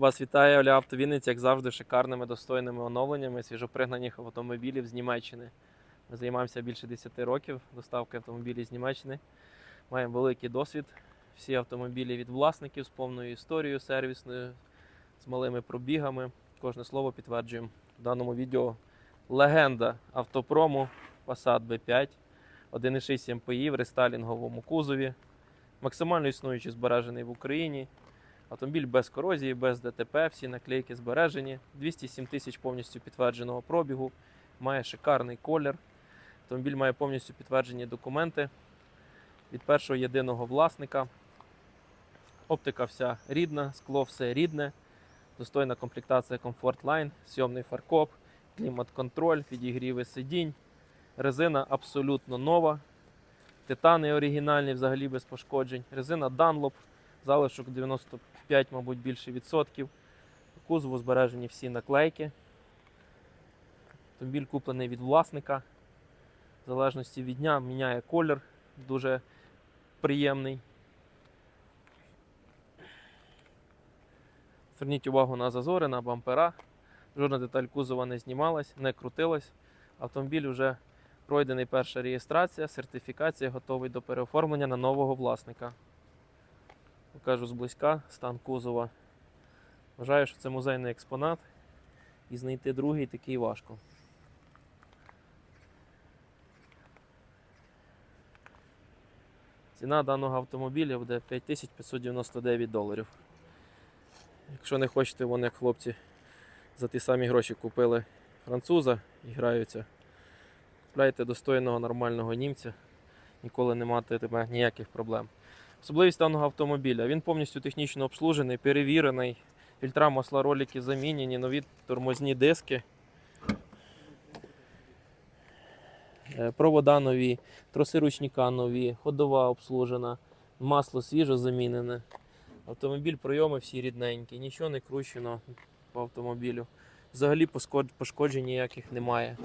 Вас вітає Оля Автовінець, як завжди, шикарними достойними оновленнями свіжопригнаних автомобілів з Німеччини. Ми займаємося більше 10 років доставкою автомобілів з Німеччини. Маємо великий досвід. Всі автомобілі від власників з повною історією сервісною, з малими пробігами. Кожне слово підтверджуємо. В даному відео легенда автопрому Passat B5, 1,6 МПІ в рестайлінговому кузові, максимально існуючий збережений в Україні. Автомобіль без корозії, без ДТП, всі наклейки збережені. 207 тисяч повністю підтвердженого пробігу, має шикарний колір. Автомобіль має повністю підтверджені документи від першого єдиного власника. Оптика вся рідна, скло все рідне, достойна комплектація Comfort Line, сьомний фаркоп, клімат-контроль, підігріви сидінь. Резина абсолютно нова. Титани оригінальні, взагалі без пошкоджень. Резина Dunlop, залишок 95, мабуть, більше відсотків. Кузову збережені всі наклейки. Автомобіль куплений від власника. В залежності від дня міняє колір, дуже приємний. Зверніть увагу на зазори, на бампера. Жодна деталь кузова не знімалась, не крутилась. Автомобіль вже пройдений перша реєстрація, сертифікація, готовий до переоформлення на нового власника. Покажу зблизька стан кузова. Вважаю, що це музейний експонат, і знайти другий такий важко. Ціна даного автомобіля буде 5599 доларів. Якщо не хочете, вони як хлопці за ті самі гроші купили француза і граються. Купляйте достойного нормального німця, ніколи не матиме ніяких проблем. Особливість даного автомобіля. Він повністю технічно обслужений, перевірений. Фільтра масла ролики замінені, нові тормозні диски. Е, Провода нові, троси ручника нові, ходова обслужена, масло свіжо замінене. Автомобіль прийоми всі рідненькі, нічого не кручено по автомобілю. Взагалі пошкоджень ніяких немає.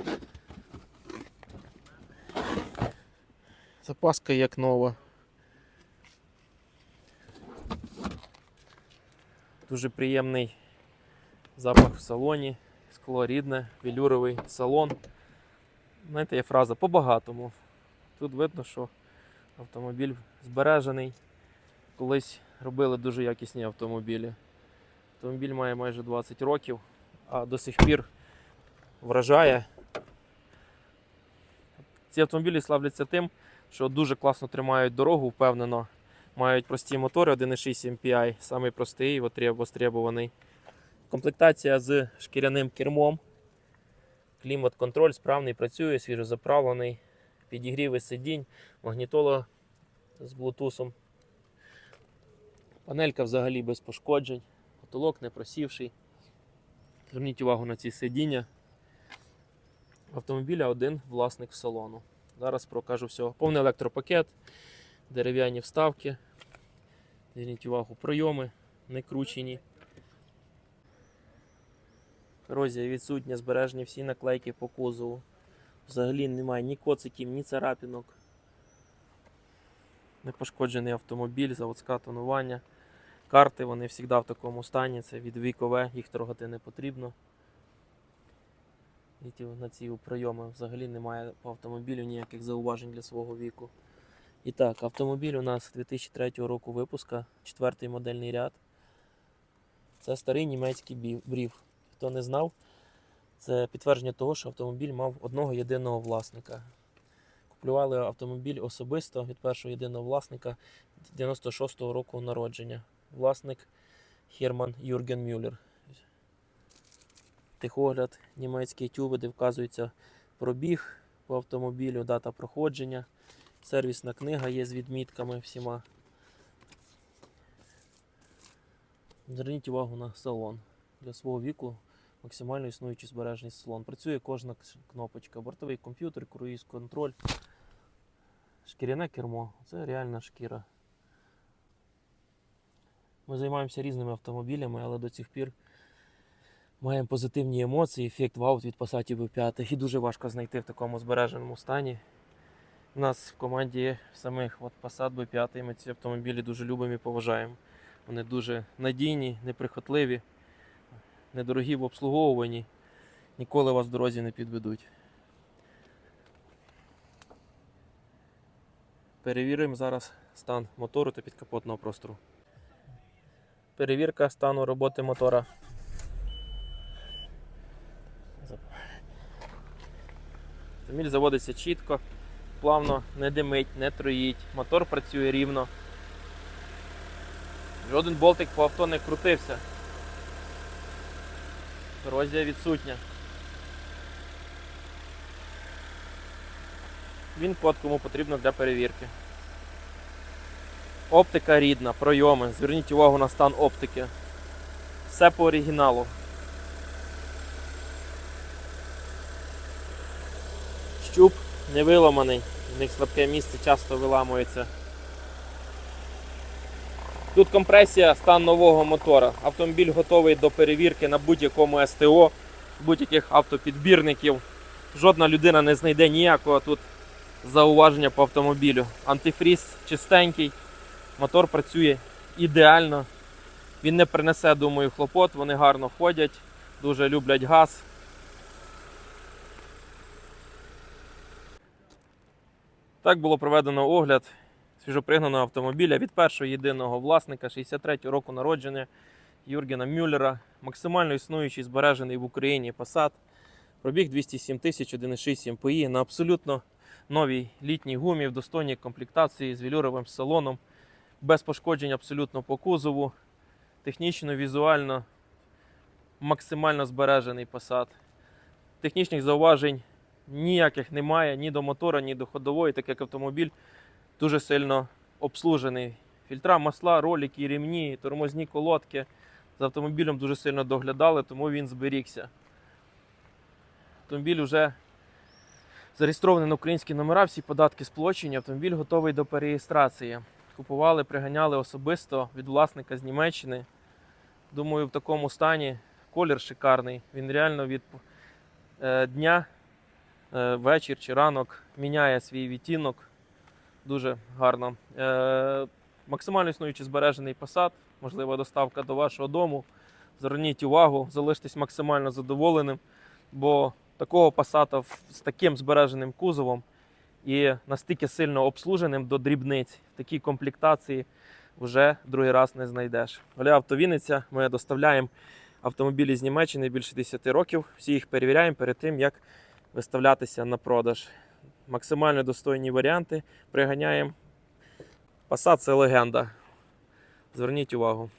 Запаска як нова. Дуже приємний запах в салоні, скло рідне, велюровий салон. Знаєте, є фраза по-багатому. Тут видно, що автомобіль збережений. Колись робили дуже якісні автомобілі. Автомобіль має майже 20 років, а до сих пір вражає. Ці автомобілі славляться тим, що дуже класно тримають дорогу, впевнено. Мають прості мотори 1.6 MPI, самий простий, востребуваний. Комплектація з шкіряним кермом. Клімат-контроль справний працює, свіжозаправлений, підігріви сидінь, магнітола з блутусом. Панелька взагалі без пошкоджень, потолок не просівший. Зверніть увагу на ці сидіння. Автомобіля один власник салону. Зараз прокажу все. Повний електропакет, дерев'яні вставки. Зверніть увагу, пройоми не кручені. Корозія відсутня, збережені всі наклейки по кузову. Взагалі немає ні коциків, ні царапінок. Непошкоджений автомобіль, заводське тонування. Карти вони завжди в такому стані, це від вікове, їх трогати не потрібно. І на ці прийоми взагалі немає по автомобілю ніяких зауважень для свого віку. І так, автомобіль у нас 2003 року випуска, четвертий модельний ряд. Це старий німецький брів. Хто не знав, це підтвердження того, що автомобіль мав одного єдиного власника. Купували автомобіль особисто від першого єдиного власника 96-го року народження. Власник Херман Юрген Мюллер. Тихогляд, німецький тюби, де вказується пробіг по автомобілю, дата проходження. Сервісна книга є з відмітками всіма. Зверніть увагу на салон. Для свого віку максимально існуючий збережений салон. Працює кожна кнопочка. Бортовий комп'ютер, круїз контроль. Шкіряне кермо. Це реальна шкіра. Ми займаємося різними автомобілями, але до цих пір маємо позитивні емоції, ефект вау від Passat V5. І дуже важко знайти в такому збереженому стані. У нас в команді самих от Passat B5, ми ці автомобілі дуже любимо і поважаємо. Вони дуже надійні, неприхотливі. недорогі в обслуговуванні, ніколи вас в дорозі не підведуть. Перевіримо зараз стан мотору та підкапотного простору. Перевірка стану роботи мотора. Автомобіль заводиться чітко, плавно, не димить, не троїть. Мотор працює рівно. Жоден болтик по авто не крутився. Корозія відсутня. Він код кому потрібно для перевірки. Оптика рідна, пройоми. Зверніть увагу на стан оптики. Все по оригіналу. Щуп не виламаний, в них слабке місце часто виламується. Тут компресія, стан нового мотора. Автомобіль готовий до перевірки на будь-якому СТО, будь-яких автопідбірників. Жодна людина не знайде ніякого тут зауваження по автомобілю. Антифріз чистенький, мотор працює ідеально. Він не принесе, думаю, хлопот, вони гарно ходять, дуже люблять газ. Так було проведено огляд свіжопригнаного автомобіля від першого єдиного власника 63-го року народження Юргена Мюллера. Максимально існуючий збережений в Україні Passat. Пробіг 207 тисяч 1,6 МПІ на абсолютно новій літній гумі в достойній комплектації з велюровим салоном, без пошкоджень абсолютно по кузову, технічно, візуально максимально збережений Passat. Технічних зауважень ніяких немає ні до мотора, ні до ходової, так як автомобіль дуже сильно обслужений. Фільтра, масла, ролики, рівні, тормозні колодки. За автомобілем дуже сильно доглядали, тому він зберігся. Автомобіль вже зареєстрований на українські номера, всі податки сплочені. Автомобіль готовий до переєстрації. Купували, приганяли особисто від власника з Німеччини. Думаю, в такому стані колір шикарний. Він реально від е, дня, вечір чи ранок міняє свій відтінок. Дуже гарно. Е, максимально існуючий збережений Passat, можлива доставка до вашого дому. Зверніть увагу, залиштесь максимально задоволеним, бо такого в- з таким збереженим кузовом і настільки сильно обслуженим до дрібниць в такій комплектації вже другий раз не знайдеш. Оля Автовінниця, ми доставляємо автомобілі з Німеччини більше 10 років. Всі їх перевіряємо перед тим, як виставлятися на продаж. Максимально достойні варіанти приганяємо. Passat це легенда. Зверніть увагу.